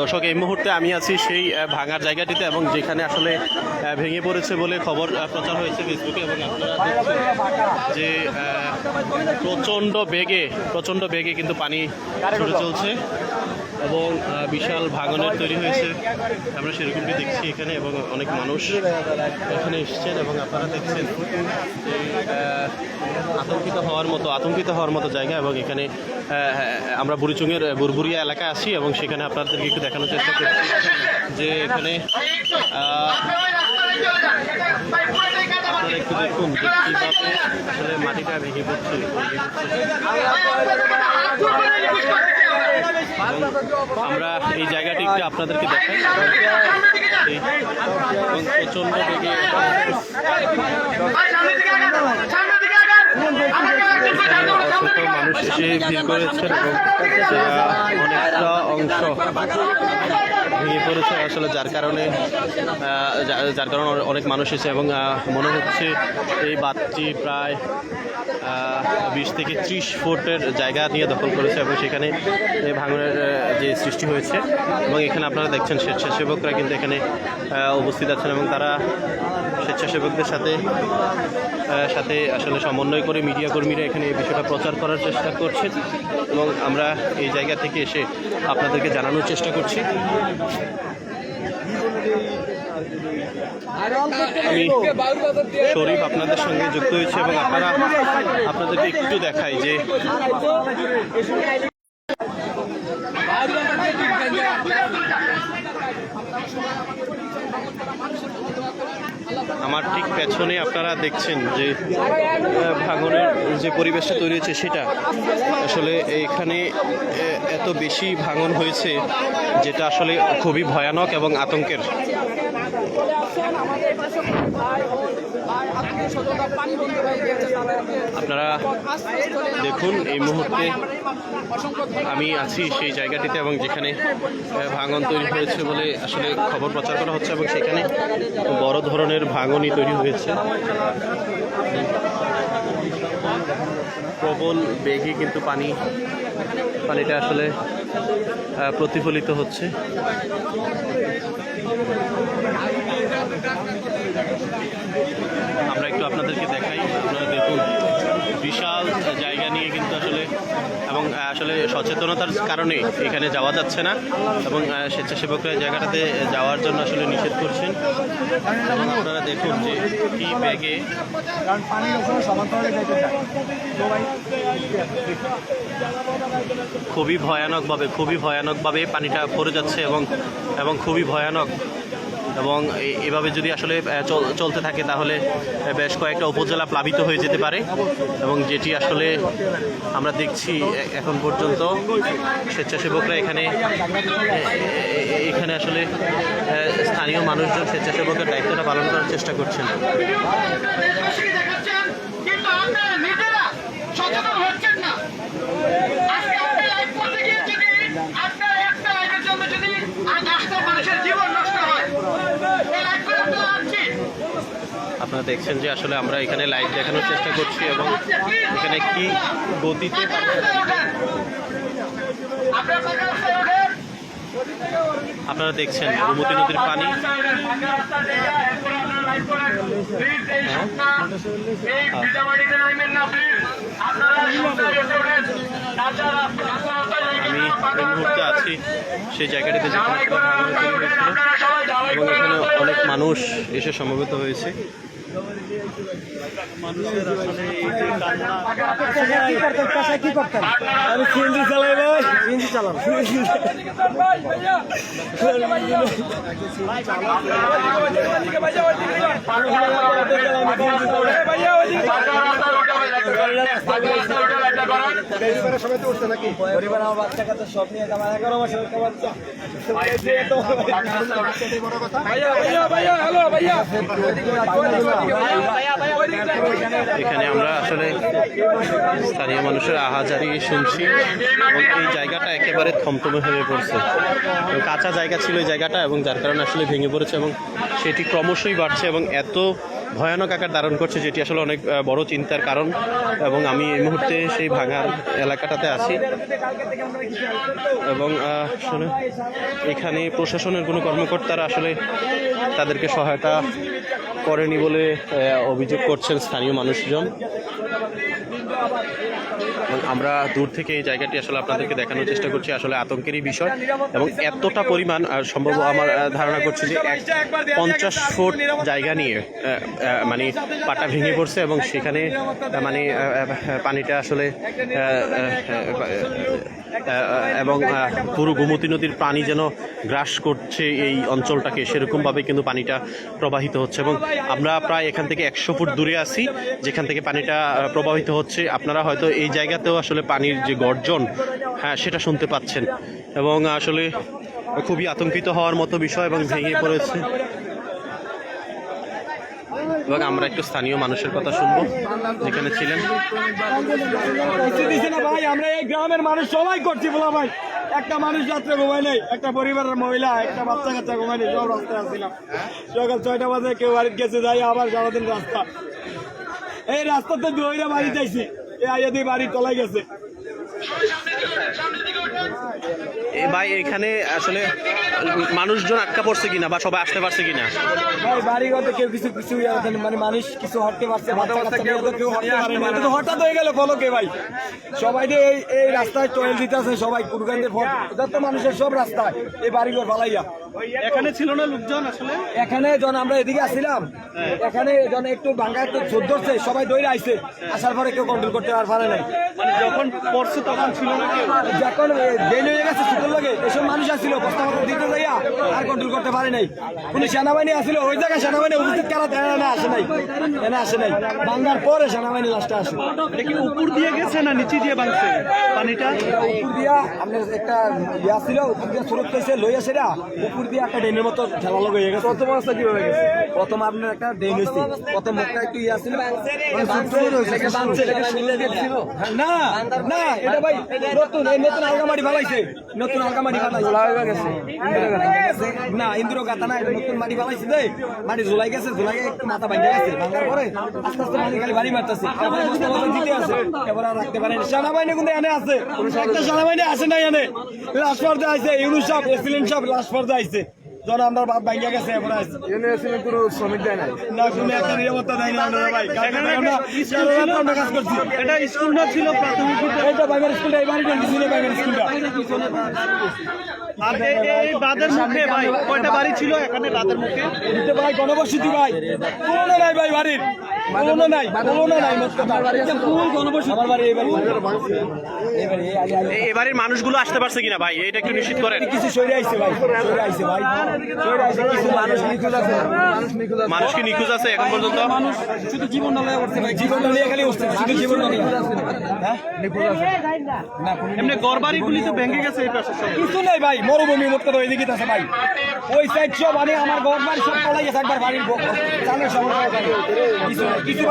দর্শক, এই মুহূর্তে আমি আছি সেই ভাঙার জায়গাটিতে এবং যেখানে আসলে ভেঙে পড়েছে বলে খবর প্রচার হয়েছে ফেসবুকে এবং যে প্রচণ্ড বেগে প্রচণ্ড বেগে কিন্তু পানি চলছে। এবং বিশাল ভাঙনের তৈরি হয়েছে আমরা সেরকমটি দেখছি এখানে এবং অনেক মানুষ এখানে এসছেন এবং আপনারা দেখছেন আতঙ্কিত হওয়ার মতো আতঙ্কিত হওয়ার মতো জায়গা এবং এখানে আমরা বুড়িচুঙের বুরবুরিয়া এলাকায় আসি এবং সেখানে আপনাদেরকে একটু দেখানোর চেষ্টা করছি যে এখানে আপনারা একটু দেখুন যে কীভাবে আসলে মাটিটা ভেঙে পড়ছে। আমরা এই জায়গাটি একটু আপনাদেরকে দেখাই। প্রচণ্ড বেগে মানুষ এসে ভিড় করেছেন অনেকটা অংশ ভেঙে পড়েছে আসলে যার কারণে যার কারণে অনেক মানুষ এসেছে এবং মনে হচ্ছে এই বাঁধটি প্রায় বিশ থেকে ত্রিশ ফুটের জায়গা নিয়ে দখল করেছে এবং সেখানে ভাঙনের যে সৃষ্টি হয়েছে এবং এখানে আপনারা দেখছেন স্বেচ্ছাসেবকরা কিন্তু এখানে উপস্থিত আছেন এবং তারা স্বেচ্ছাসেবকদের সাথে সাথে আসলে সমন্বয় করে মিডিয়া কর্মীরা এখানে এই বিষয়টা প্রচার করার চেষ্টা করছেন এবং আমরা এই জায়গা থেকে এসে আপনাদেরকে জানানোর চেষ্টা করছি। আমি শরীফ আপনাদের সঙ্গে যুক্ত হয়েছে এবং আপনারা আপনাদেরকে একটু দেখাই যে আমার ঠিক পেছনে আপনারা দেখছেন যে ভাঙনের যে পরিবেশটা তৈরি হয়েছে সেটা। আসলে এখানে এত বেশি ভাঙন হয়েছে যেটা আসলে খুবই ভয়ানক এবং আতঙ্কের। আপনারা দেখুন, এই মুহূর্তে আমি আছি সেই জায়গাটিতে এবং যেখানে ভাঙন তৈরি হয়েছে বলে আসলে খবর প্রচার করা হচ্ছে এবং সেখানে বড় ধরনের ভাঙনই তৈরি হয়েছে। প্রবল বেগে কিন্তু পানি, পানিটা আসলে প্রতিফলিত হচ্ছে আমরা একটু আপনাদেরকে দেখাই। আপনারা দেখুন, বিশাল জায়গা নিয়ে কিন্তু আসলে এবং আসলে সচেতনতার কারণে এখানে যাওয়া যাচ্ছে না এবং স্বেচ্ছাসেবকরা জায়গাটাতে যাওয়ার জন্য আসলে নিষেধ করছেন। এবং আপনারা দেখুন যে কি ব্যাগে খুবই ভয়ানকভাবে খুবই ভয়ানকভাবে পানিটা পড়ে যাচ্ছে এবং এবং খুবই ভয়ানক এবং এভাবে যদি আসলে চল- চলতে থাকে তাহলে বেশ কয়েকটা উপজেলা প্লাবিত হয়ে যেতে পারে এবং যেটি আসলে আমরা দেখছি এখন পর্যন্ত স্বেচ্ছাসেবকরা এখানে এখানে আসলে স্থানীয় মানুষজন স্বেচ্ছাসেবকের দায়িত্বটা পালন করার চেষ্টা করছেন দেশবাসী দেখাচ্ছেন কিন্তু আপনারা নিজেরা সচেতন হচ্ছেন না আজকে আপনি লাইভ করতে গিয়ে যদি আপনার একটা লাইভের জন্য যদি আর দশটা মানুষের জীবন নষ্ট হয় এই লাইভ করে আপনারা আনছি আপনারা দেখছেন যে আসলে আমরা এখানে লাইভ দেখানোর চেষ্টা করছি এবং এখানে কি গতিতে আপনার দেখছেন গোমতী নদীর পানি। আমি এই মুহূর্তে আছি সেই জায়গাটিতে যেখানে এবং এখানে অনেক মানুষ এসে সমবেত হয়েছে। কি করতেন আমি সিএনজি চালাই ভাই সিএনজি চালাম এখানে আমরা আসলে স্থানীয় মানুষের আহাজারি শুনছি এবং এই জায়গাটা একেবারে থমথমে হয়ে পড়ছে। কাঁচা জায়গা ছিল এই জায়গাটা এবং যার কারণে আসলে ভেঙে পড়েছে এবং সেটি ক্রমশই বাড়ছে এবং এত ভয়ানক আকার ধারণ করছে, যেটি আসলে অনেক বড় চিন্তার কারণ এবং আমি এই মুহূর্তে সেই ভাঙার এলাকাটাতে আছি। এবং আসলে এখানে প্রশাসনের কোনো কর্মকর্তারা আসলে তাদেরকে সহায়তা করেনি বলে অভিযোগ করছেন স্থানীয় মানুষজন। এবং আমরা দূর থেকে এই জায়গাটি আসলে আপনাদেরকে দেখানোর চেষ্টা করছি, আসলে আতঙ্কেরই বিষয়। এবং এতটা পরিমাণ, আর সম্ভব আমার ধারণা করছি যে এক পঞ্চাশ ফুট জায়গা নিয়ে মানে পাটা ভেঙে পড়ছে এবং সেখানে মানে পানিটা আসলে এবং পুরো গোমতী নদীর পানি যেন গ্রাস করছে এই অঞ্চলটাকে, সেরকমভাবে কিন্তু পানিটা প্রবাহিত হচ্ছে। এবং আমরা প্রায় এখান থেকে একশো ফুট দূরে আছি, যেখান থেকে পানিটা প্রবাহিত হচ্ছে। আপনারা হয়তো এই জায়গাতেও আসলে পানির যে গর্জন হ্যাঁ সেটা শুনতে পাচ্ছেন। এবং আসলে খুবই আতঙ্কিত হওয়ার মতো বিষয় এবং ভেঙে পড়েছে। এবং আমরা একটু স্থানীয় মানুষের কথা শুনব, যেখানে ছিলেন। ভাই, আমরা এই গ্রামের মানুষ সবাই করছি বলা ভাই। একটা মানুষ রাত্রে ঘুমায় নেই, একটা পরিবারের মহিলা, একটা বাচ্চা কাচ্চা ঘুমায় নেই, সব রাস্তায় আসছিলাম। সকাল ছয়টা বাজে কেউ বাড়িতে গেছে যাই আবার সারাদিন রাস্তা। এই রাস্তাতে দৌড়ে বাড়ি যাইছি। বাড়ি তলায় গেছে। ভাই এখানে আসলে মানুষজন আটকা পড়ছে কিনা বা সবাই আসতে পারছে কিনা? ভাই বাড়িগত কেউ কিছু কিছু মানে মানুষ কিছু হটতে পারছে হঠাৎ হয়ে গেল বলো কে ভাই? সবাই এই এই রাস্তায় টয়েল দিতে আছে সবাই কুরগান্ডের ফট যত মানুষের সব রাস্তায় এই বাড়িঘর ফালাইয়া। এখানে ছিল না লোকজন আসলে? এখানে যখন আমরা এদিকে আসছিলাম। এখানে যখন একটু ভাঙ্গা একটু ছোট ধরছে সবাই দৌড়ে আইছে। আসার পরে কেউ কন্ট্রোল করতে আর পারে নাই। মানে যখন পড়ছে তখন ছিল না কেউ? যখন ডেন হয়ে গেছে ছোটোর লগে এসব মানুষ আসছিল বস্তা দিতে যাইয়া আর কন্ট্রোল করতে পারে নাই। কোন সেনাবাহিনী আসছিল ওই জায়গায় সেনাবাহিনী উপস্থিত কারা এনে আসে নাই এনে আসে নাই। ভাঙ্গার পরে সেনাবাহিনী লাস্টে আসে। কি উপর দিয়ে গেছে না নিচে দিয়ে ভাঙছে পানিটা? উপর দিয়া আপনার একটা ইয়া ছিল উপর দিয়া স্রোত লইয়া সেটা উপর একটা মতো ঠেলা লগে হয়ে গেছে। প্রথম অবস্থা কি হয়ে গেছে? প্রথম আপনার একটা ড্রেন হয়েছে। প্রথম মুখটা একটু ইয়া ছিল না না এটা ভাই নতুন এই নতুন না ইন্দ্র গাতা না নতুন মাটি দে মাটি ঝুলাই গেছে ঝুলাই একটু মাথা ভাঙে গেছে। ভাঙার পরে আস্তে আস্তে মাটি খালি বাড়ি মারতেছে। তারপরে বুঝতে পারছেন আছে। এবার আর রাখতে পারেন। সেনাবাহিনী কিন্তু এনে আছে। একটা সেনাবাহিনী আসে নাই এনে। লাস্ট আছে ইউনুস সাহেব এসিলেন সাহেব লাস্ট পর্যায়ে আইছে যখন আমরা ভাঙিয়া গেছে এবার আছে কোনো শ্রমিক দেয় নাই? না কোনো একটা নিরাপত্তা দেয় না আমরা ভাই। আমরা কাজ করছি। এটা স্কুল না ছিল প্রাথমিক এইটা প্রাইমারি স্কুলটা এবারই কন্ডিশনে প্রাইমারি স্কুলটা। আর এই- বাঁধের মুখে ভাই কয়টা বাড়ি ছিল এখানে বাঁধের মুখে? দিতে ভাই গণবসতি ভাই। কোনো নাই ভাই বাড়ির। কোনো নাই কোনো নাই ফুল গণবসতি আমার বাড়ি এই বাড়ি। এই বাড়ি এই আলি আলি এ- এবারের মানুষগুলো আসতে পারছে কিনা ভাই? এটা একটু নিশ্চিত করেন। কিছু সরে আইছে ভাই সরে আইছে ভাই। সরে আইছে কিছু মানুষ নিখোঁজ আছে। মানুষ কি নিখোঁজ আছে এখন পর্যন্ত? শুধু জীবনটা নিয়ে করছে ভাই। জীবনটা নিয়ে খালি উঠছে শুধু জীবনটা নিয়ে হ্যাঁ? নিখোঁজ আছে। না এমনি ঘর তো ভেঙে গেছে এই পাশে সব কিছু নেই ভাই মরুভূমি মুক্ত তো ওইদিকে আছে ভাই। ওই সাইড সব মানে আমার ঘর বাড়ি সব পলাই গেছে একবার বাড়ির চালের সমস্যা কিছু কিছু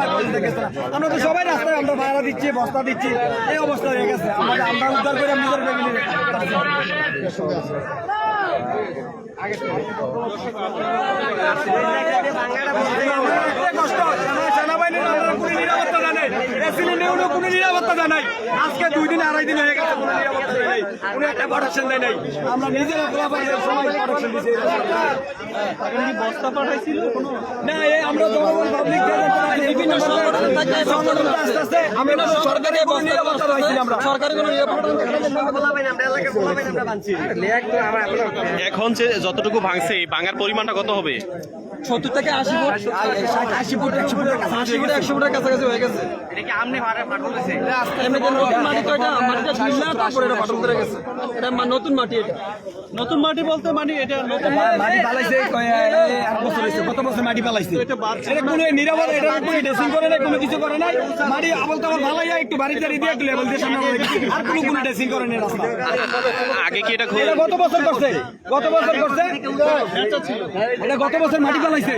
না। আমরা তো সবাই রাস্তায় আমরা ভাড়া দিচ্ছি বস্তা দিচ্ছি এই অবস্থা হয়ে গেছে। আমাদের আমরা উদ্ধার করে নিজের ফ্যামিলি আজকে দুই দিন আড়াই দিন হয়ে গেছে কোনো নিরাপত্তা দেয় নাই কোনো? একটা দেয় নাই আমরা নিজেরা সময় দিচ্ছি বস্তা পাঠাইছিল না আমরা জনগণ পাবলিক এখন যে যতটুকু ভাঙছে ভাঙার পরিমাণটা কত হবে? সত্তর থেকে আশি ফুট আশি ফুট একশো ফুটের কাছাকাছি আশি ফুট একশো ফুটের কাছাকাছি হয়ে গেছে। নতুন মাটি এটা নতুন মাটি এটা। নতুন মাটি বলতে মানে এটা নতুন মাটি। পালাইছে এক বছর হয়েছে কত বছর মাটি পালাইছে? এটা কোনো নিরাপদ এটা কোনো ড্রেসিং করে নাই কোনো কিছু করে নাই। মাটি আবল তাবল ভালাইয়া একটু বাড়িতে রেডি একটু লেভেল দিয়ে সামনে আর কোনো কোনো ড্রেসিং করে নাই রাস্তা। আগে কি এটা এটা গত বছর করছে? গত বছর করছে? এটা গত বছর মাটি পালাইছে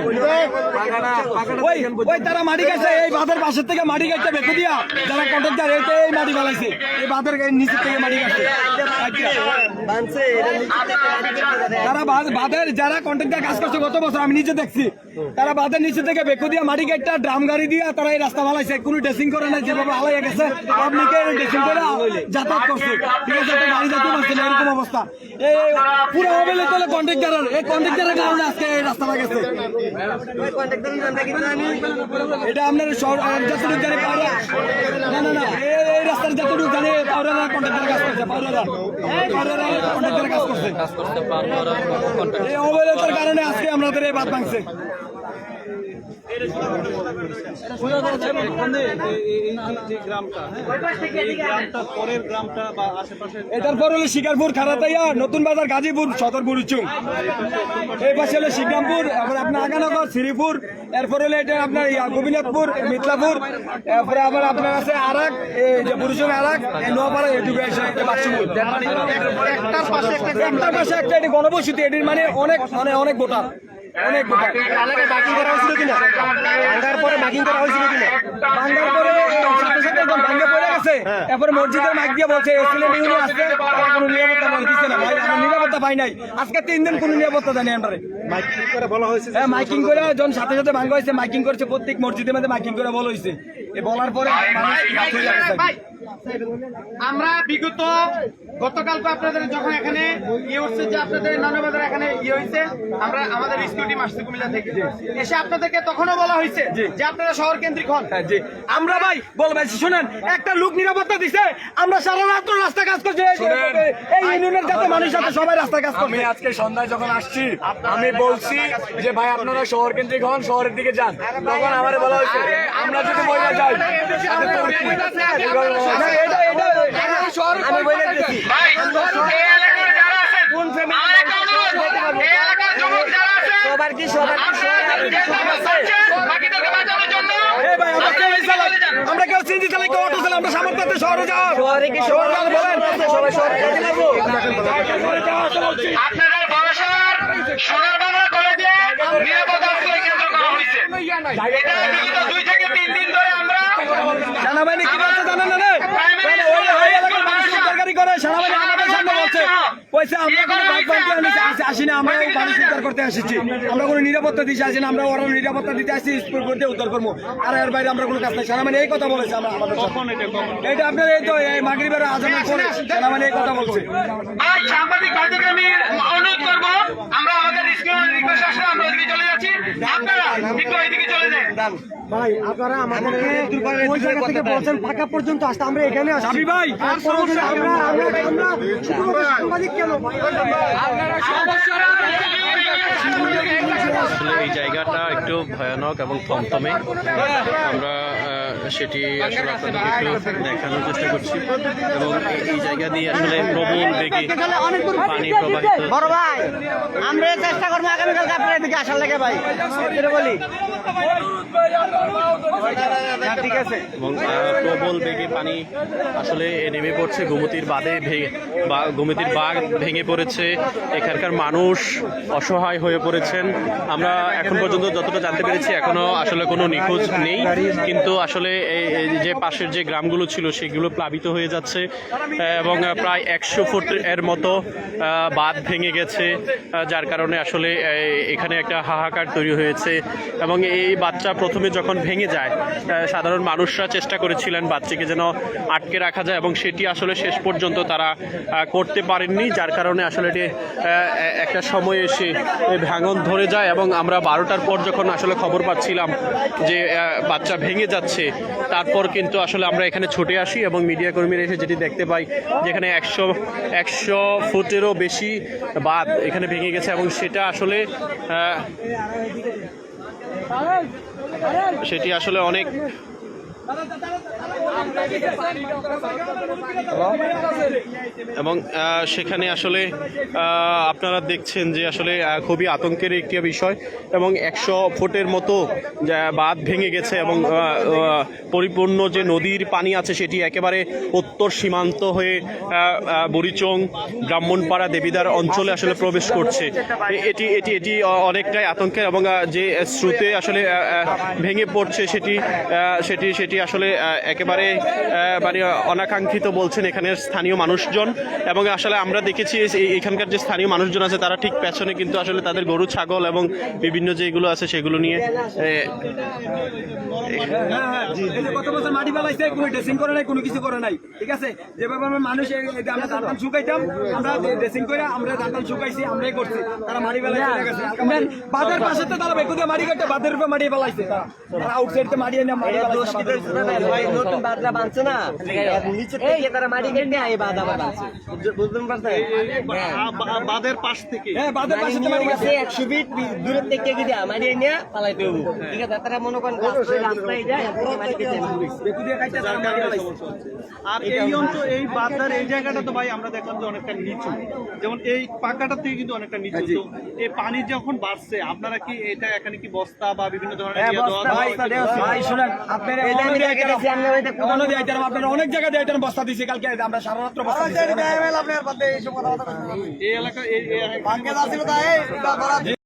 ওই ওই তারা মাটি গেছে এই বাঁধের পাশের থেকে মাটি গাছটা বেঁকে দিয়া যারা কন্ট্রাক্টর এতে এই মাটি ফেলাইছে। এই বাঁধের নিচের থেকে মাটি গেছে তারা বাঁধের যারা কন্ট্রাক্টর কাজ করছে গত বছর আমি নিজে দেখছি। তারা বাঁধের নিচে থেকে বেকু দিয়া মাটি গাড়িটা ড্রাম গাড়ি দিয়া তারা এই রাস্তা ভালাইছে কোনো ড্রেসিং করে না যেভাবে হালাইয়া গেছে পাবলিকে ড্রেসিং করে যাতায়াত করছে। ঠিক আছে একটা গাড়ি যাতে পারছে না এরকম অবস্থা। এই পুরো মোবাইলে তোলে কন্ট্রাক্টরের এই কন্ট্রাক্টরের কারণে আজকে এই রাস্তাটা গেছে এটা আপনার যতটুকু জানি পাউরা না না না এই- রাস্তার যতটুকু জানি পাউরারা কন্ট্রাক্টর কাজ করছে পাউরারা পাউরারা কন্ট্রাক্টর কাজ করছে। এই অবহেলার কারণে আজকে আমাদের এই বাদ ভাঙছে। এটার পর হলো নতুন বাজার, গাজীপুর শিবরামপুর, এরপর আপনার আগানগর শ্রীপুর, এরপর হলো এটা আপনার গোবিনাথপুর মিথলাপুর, এরপরে আবার আপনার আছে আরাক, এই যে বুরুচুং আরাক নোয়াপাড়া পাশে একটা গণবসতি, এটির মানে অনেক মানে অনেক ভোটার। অনেক ভোটার মাইকিং করা হয়েছিল কিনা? ভাঙ্গার পরে মাইকিং করা হয়েছিল কিনা? ভাঙ্গার পরে সাথে সাথে একদম ভাঙ্গে পড়ে গেছে। এরপরে মসজিদের মাইক দিয়ে বলছে এসিলেন্ট ইউনিয়ন আসছে কোনো নিরাপত্তা নাই দিচ্ছে না ভাই আমরা নিরাপত্তা পাই নাই। আজকে তিন দিন কোনো নিরাপত্তা জানি আমরা। মাইকিং করে বলা হয়েছে হ্যাঁ মাইকিং করে যখন সাথে সাথে ভাঙ্গা হয়েছে মাইকিং করেছে প্রত্যেক মসজিদের মধ্যে মাইকিং করে বলা হয়েছে। বলার পরে মানুষ হয়ে আমরা বিগত গতকালকে আপনাদের যখন এখানে ইয়ে হচ্ছে যে আপনাদের নানাবাজার এখানে ইয়ে হয়েছে আমরা আমাদের রেস্কিউ টিম আসছে কুমিল্লা থেকে। এসে আপনাদেরকে তখনও বলা হয়েছে যে আপনারা শহর কেন্দ্রিক হন। হ্যাঁ, আমরা ভাই বল ভাই শুনেন একটা লোক নিরাপত্তা দিছে আমরা সারা রাত রাস্তা কাজ করছি। এই- ইউনিয়নের যাতে মানুষ আছে সবাই রাস্তায় কাজ আমি করছে। আজকে সন্ধ্যায় যখন আসছি আমি বলছি যে ভাই আপনারা শহর কেন্দ্রিক হন শহরের দিকে যান। তখন আমার বলা হয়েছে আমরা যদি মহিলা যাই আমি বলে দিচ্ছি ভাই এই এলাকার যারা আছেন আমার একটা অনুরোধ এই এলাকার যুবক যারা আছেন সবার কি সবার আমরা কেউ সিনজি চালাই কেউ অটো চালাই আমরা সামর্থ্য শহরে যাও। শহরে কি শহরে বলেন। সবাই শহরে যেতে পারব আপনাদের ভরসার সোনার বাংলা কলেজে নিরাপদ আশ্রয় কেন্দ্র করা হয়েছে। এটা বিগত দুই থেকে তিন দিন ধরে আমরা কি বলছে জানেন না করে সেনাবাহিনী আমাদের সামনে বলছে কইছে আমরা কোনো আসি- আসি না আমরা মানুষ উদ্ধার করতে আসিছি। আমরা কোনো নিরাপত্তা দিতে আসি না আমরা ওরা নিরাপত্তা দিতে আসি স্কুল করতে উদ্ধার করব। আর এর বাইরে আমরা কোনো কাজ নাই। সেনাবাহিনী এই কথা বলেছে আমরা আমাদের। এটা আপনার এই তো এই মাগরিবের আজানের পরে সেনাবাহিনী এই কথা বলছে। ভাই সাংবাদিক ভাইদেরকে আমি অনুরোধ করব আমরা আমাদের স্কুল রিকোয়েস্ট আসলে আমরা ওইদিকে চলে যাচ্ছি। আপনারা একটু ওইদিকে চলে যান। ভাই আপনারা আমাদেরকে ওই জায়গা থেকে বলছেন পাকা পর্যন্ত আসতে আমরা এখানে আসছি। ভাই এই জায়গাটা একটু ভয়ানক এবং থমথমে। আমরা সেটি আসলে আপনাদেরকে একটু দেখানোর চেষ্টা করছি। এবং এই- জায়গা দিয়ে আসলে প্রবল বেগে পানি প্রবাহিত বড় ভাই আমরা চেষ্টা করব আগামীকালকে আপনার এদিকে আসার লাগে ভাই। বলি। ঠিক আছে। এবং প্রবল বেগে পানি আসলে নেমে পড়ছে। গোমতির বাঁধে ভেঙে বা গোমতির বাঁধ ভেঙে পড়েছে। এখানকার মানুষ অসহায় হয়ে পড়েছেন। আমরা এখন পর্যন্ত যতটা জানতে পেরেছি এখনও আসলে কোনো নিখোঁজ নেই। কিন্তু আসলে এই- এই যে পাশের যে গ্রামগুলো ছিল, সেগুলো প্লাবিত হয়ে যাচ্ছে, এবং প্রায় একশো ফুট এর মতো বাঁধ ভেঙে গেছে যার কারণে আসলে এখানে একটা হাহাকার তৈরি হয়েছে, এবং এই বাচ্চা প্রথমে যখন ভেঙে যায় সাধারণ মানুষরা চেষ্টা করেছিলেন বাচ্চাকে যেন আটকে রাখা যায়, এবং সেটি আসলে শেষ পর্যন্ত তারা করতে পারেননি, যার কারণে আসলে এটি একটা সময় এসে ভাঙন ধরে যায়, এবং আমরা বারোটার পর যখন আসলে খবর পাচ্ছিলাম যে বাচ্চা ভেঙে যাচ্ছে তারপর কিন্তু আসলে আমরা এখানে ছুটে আসি এবং মিডিয়া কর্মীরা এসে যেটি দেখতে পাই, যেখানে একশো একশো ফুটেরও বেশি বাদ এখানে ভেঙে গেছে এবং সেটা আসলে সেটি আসলে অনেক এবং সেখানে আসলে আপনারা দেখছেন যে আসলে খুবই আতঙ্কের একটি বিষয় এবং একশো ফুটের মতো বাঁধ ভেঙে গেছে এবং পরিপূর্ণ যে নদীর পানি আছে সেটি একেবারে উত্তর সীমান্ত হয়ে বুড়িচং, ব্রাহ্মণপাড়া, দেবিদার অঞ্চলে আসলে প্রবেশ করছে। এটি এটি এটি অনেকটাই আতঙ্কের এবং যে স্রোতে আসলে ভেঙে পড়ছে সেটি সেটি সেটি আসলে একেবারে মানে অনাকাঙ্ক্ষিত বলছেন এখানের স্থানীয় মানুষজন। এবং আসলে আমরা দেখেছি এখানকার যে স্থানীয় মানুষজন আছে তারা ঠিক পেছনে কিন্তু আসলে তাদের গরু ছাগল এবং বিভিন্ন যেগুলো আছে সেগুলো নিয়ে হ্যাঁ, হ্যাঁ। এই যে গত বছর মাটি ফেলাইছে কোনো ড্রেসিং করে নাই কোনো কিছু করে নাই ঠিক আছে? যেভাবে আমরা মানুষ ধান শুকাইতাম আমরা ড্রেসিং করে আমরা ধান শুকাইছি আমরাই করছি। তারা মাটি ফেলাই চলে বাদের পাশে তো তারা বেকুদে মাটি কাটতে বাদের উপরে মাটি ফেলাইছে তারা। আউটসাইড মাটি এনে মাটি ফেলাইছে নতুন বাদরা বানছে না নিচে থেকে তারা মাটি কেটে এই বাদ আবার বানছে বুঝতে পারছেন বাদের পাশ থেকে হ্যাঁ বাদের পাশে তো মাটি গেছে একশো ফিট দূরের থেকে গিয়ে মাটি নিয়ে পালাইতে হব ঠিক আছে তারা মনে করেন রাস্তায় রাস্তায় যায় মাটি কেটে আনবে। বেকুদে কাটতে তারা মাটি ফেলাইছে আর এই অঞ্চল এই বাজার এই জায়গাটা তো ভাই আমরা দেখলাম যে অনেকটা নিচু যেমন এই পাকাটা থেকে কিন্তু অনেকটা নিচু তো এই পানি যখন বাড়ছে আপনারা কি এটা এখানে কি বস্তা বা বিভিন্ন ধরনের ইয়ে দেওয়া ভাই ভাই শুনেন আপনারা আপনারা অনেক জায়গায় দিয়ে আইতাম বস্তা দিছি কালকে আমরা সারা রাত্র বস্তা দিছি এই এলাকা এই